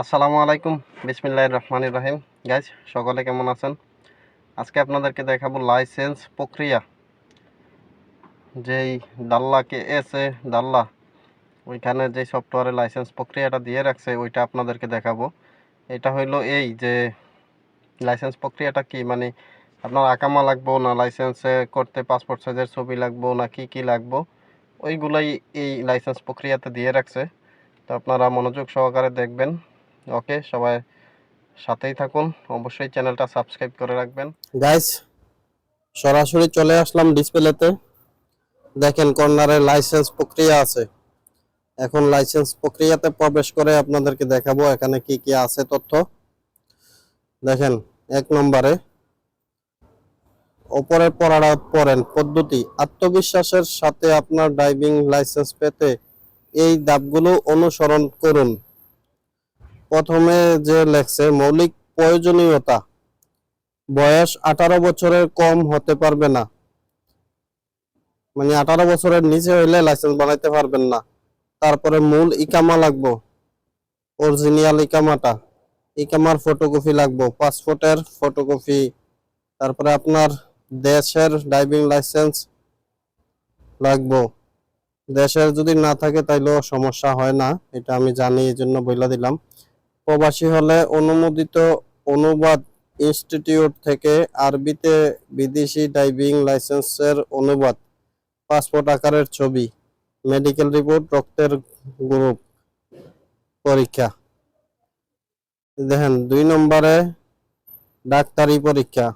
আসসালামু আলাইকুম। বিসমিল্লাহির রহমানির রহিম। গাইজ সকলে কেমন আছেন? আজকে আপনাদেরকে দেখাবো লাইসেন্স প্রক্রিয়া। যেই দাল্লাকে এসে দাল্লা, ওইখানে যে সফটওয়্যারে লাইসেন্স প্রক্রিয়াটা দিয়ে রাখছে, ওইটা আপনাদেরকে দেখাবো। এটা হইল এই যে লাইসেন্স প্রক্রিয়াটা কি? মানে আপনার আকামা লাগবো না লাইসেন্সে করতে, পাসপোর্ট সাইজের ছবি লাগবো না কি কি লাগবো, ওইগুলাই এই লাইসেন্স প্রক্রিয়াতে দিয়ে রাখছে। তো আপনারা মনোযোগ সহকারে দেখবেন। ওকে, সবাই সাথেই থাকুন। অবশ্যই চ্যানেলটা সাবস্ক্রাইব করে রাখবেন। গাইস সরাসরি চলে আসলাম ডিসপ্লেতে দেখেন কর্নারে লাইসেন্স প্রক্রিয়া আছে। এখন লাইসেন্স প্রক্রিয়াতে প্রবেশ করে আপনাদেরকে দেখাবো এখানে কি কি আছে তথ্য। দেখেন, এক নম্বরে ওপরে পড়াটা পড়েন, পদ্ধতি। আত্মবিশ্বাসের সাথে আপনার ড্রাইভিং লাইসেন্স পেতে এই ধাপগুলো অনুসরণ করুন। প্রথমে যে লেখছে, মৌলিক প্রয়োজনীয়তা। বয়স আঠারো বছরের কম হতে পারবে না। মানে আঠারো বছরের নিচে হইলে লাইসেন্স বানাইতে পারবেন না। তারপরে মূল ইকামা লাগবো। অরিজিনাল ইকামাটা। ইকামার ফটোকপি লাগবো। পাসপোর্টের ফটোকপি তারপরে আপনার দেশের ড্রাইভিং লাইসেন্স লাগবো। দেশের যদি না থাকে তাইলেও সমস্যা হয় না। এটা আমি জানি এই জন্য বইলা দিলাম। প্রবাসী হলে অনুমোদিত অনুবাদ ইনস্টিটিউট থেকে আরবিতে বিদেশি ড্রাইভিং লাইসেন্সের অনুবাদ, পাসপোর্ট আকারের ছবি, মেডিকেল রিপোর্ট, রক্তের গ্রুপ পরীক্ষা। দেখেন, দুই নম্বরে ডাক্তারি পরীক্ষা।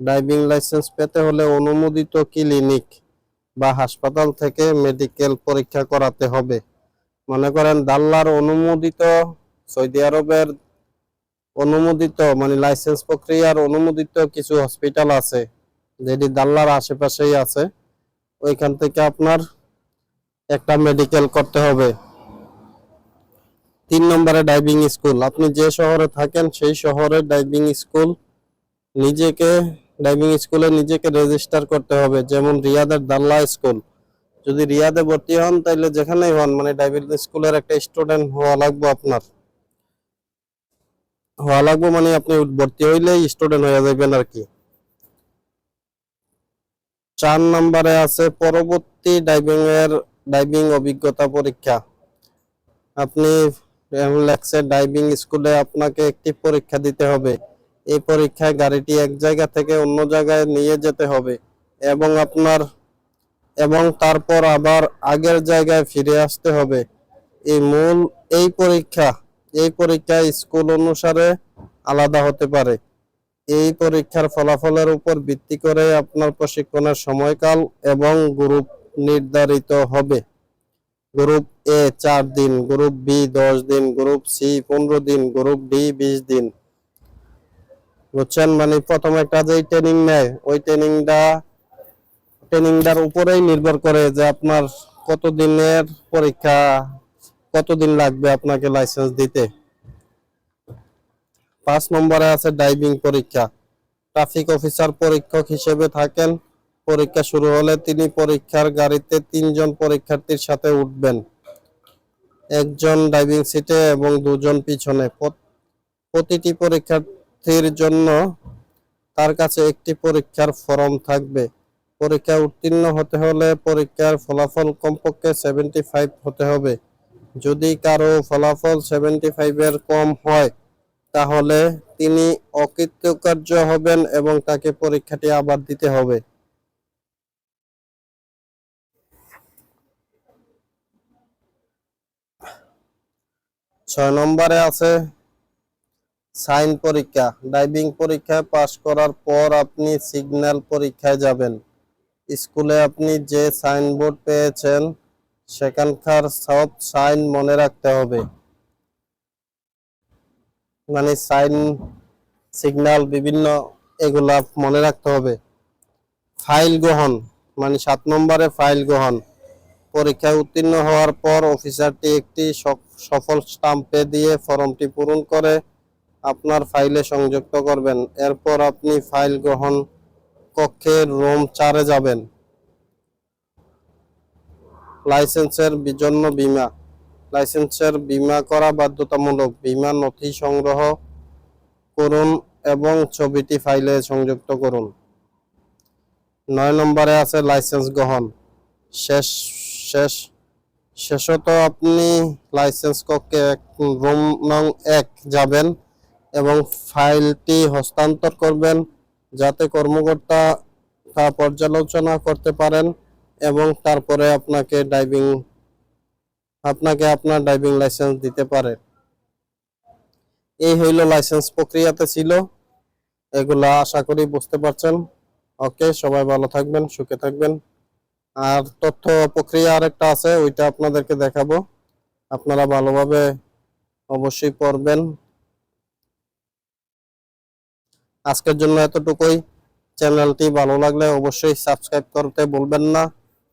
ড্রাইভিং লাইসেন্স পেতে হলে অনুমোদিত ক্লিনিক বা হাসপাতাল থেকে মেডিকেল পরীক্ষা করাতে হবে। মনে করেন, দাল্লার অনুমোদিত সৌদি আরবের অনুমোদিত মানে লাইসেন্স প্রক্রিয়ার অনুমোদিত কিছু হসপিটাল আছে, যেটি দাল্লার আশেপাশেই আছে। ওইখান থেকে আপনার একটা মেডিকেল করতে হবে। তিন নম্বরে ডাইভিং স্কুল আপনি যে শহরে থাকেন, সেই শহরে ডাইভিং স্কুল নিজেকে ডাইভিং স্কুলে নিজেকে রেজিস্টার করতে হবে। যেমন রিয়াদের দাল্লা স্কুল যদি রিয়াদে ভর্তি হন তাহলে যেখানেই হন মানে ডাইভিং স্কুলের একটা স্টুডেন্ট হওয়া লাগবে আপনার। হওয়া লাগবে মানে আপনি ভর্তি হইলেই স্টুডেন্ট হয়ে যাবেন আর কি। চার নম্বরে আছে পরবর্তী ডাইভিং এর ডাইভিং অভিজ্ঞতা পরীক্ষা। আপনি লেখছে ড্রাইভিং স্কুলে আপনাকে একটি পরীক্ষা দিতে হবে। এই পরীক্ষায় গাড়িটি এক জায়গা থেকে অন্য জায়গায় নিয়ে যেতে হবে এবং আপনার এবং তারপর আবার আগের জায়গায় ফিরে আসতে হবে। এই মূল, এই পরীক্ষা এই পরীক্ষা স্কুল অনুসারে আলাদা হতে পারে। এই পরীক্ষার ফলাফলের উপর ভিত্তি করে আপনার প্রশিক্ষণের সময়কাল এবং গ্রুপ নির্ধারিত হবে। গ্রুপ এ চার দিন, গ্রুপ বি দশ দিন, গ্রুপ সি পনেরো দিন, গ্রুপ ডি বিশ দিন। বুঝছেন? মানে প্রথম একটা যে ট্রেনিং নেয়, ওই ট্রেনিংটা ট্রেনিংটার উপরেই নির্ভর করে যে আপনার কতদিনের পরীক্ষা কতদিন লাগবে আপনাকে লাইসেন্স দিতে? পাঁচ নম্বরে আছে ড্রাইভিং পরীক্ষা। ট্রাফিক অফিসার পরীক্ষক হিসেবে থাকেন। পরীক্ষা শুরু হলে তিনি পরীক্ষার গাড়িতে তিনজন পরীক্ষার্থীর সাথে উঠবেন। একজন ড্রাইভিং সিটে এবং দুজন পিছনে। প্রতিটি পরীক্ষার্থীর জন্য তার কাছে একটি পরীক্ষার ফর্ম থাকবে। পরীক্ষা উত্তীর্ণ হতে হলে পরীক্ষার ফলাফল কমপক্ষে সেভেন্টি হতে হবে। যদি কারও ফলাফল সেভেন্টি ফাইভের কম হয়, তাহলে তিনি অকৃতকার্য হবেন এবং তাকে পরীক্ষাটি আবার দিতে হবে। ছয় নম্বরে আছে, সাইন পরীক্ষা। ড্রাইভিং পরীক্ষায় পাশ করার পর আপনি সিগন্যাল পরীক্ষায় যাবেন। স্কুলে আপনি যে সাইনবোর্ড পেয়েছেন সেখানকার সব সাইন মনে রাখতে হবে। মানে সাইন সিগন্যাল বিভিন্ন এগুলা মনে রাখতে হবে। ফাইল গ্রহণ মানে সাত নম্বরে ফাইল গ্রহণ। পরীক্ষায় উত্তীর্ণ হওয়ার পর অফিসারটি একটি সফ- সফল স্টাম্পে দিয়ে ফর্মটি পূরণ করে আপনার ফাইলে সংযুক্ত করবেন। এরপর আপনি ফাইল গ্রহণ কক্ষে রুম চারে যাবেন। লাইসেন্সের জন্য বীমা। লাইসেন্সের বীমা করা বাধ্যতামূলক। বীমা নথি সংগ্রহ করুন এবং ছবিটি ফাইলে সংযুক্ত করুন। নয় নম্বরে আছে লাইসেন্স গ্রহণ। শেষ শেষ, শেষত আপনি লাইসেন্স কক্ষে রুম নং এক যাবেন এবং ফাইলটি হস্তান্তর করবেন। যাতে কর্মকর্তা তা পর্যালোচনা করতে পারেন। এবং তারপরে আপনাকে ড্রাইভিং আপনাকে আপনার ড্রাইভিং লাইসেন্স দিতে পারে। এই হইল লাইসেন্স প্রক্রিয়াতে ছিল। এগুলা আশা করি বুঝতে পারছেন। ওকে, সবাই ভালো থাকবেন, সুখে থাকবেন। আর তথ্য প্রক্রিয়া আরেকটা আছে, ওইটা আপনাদেরকে দেখাবো। আপনারা ভালোভাবে অবশ্যই পড়বেন। আজকের জন্য এতটুকুই। চ্যানেলটি ভালো লাগলে অবশ্যই সাবস্ক্রাইব করতে ভুলবেন না।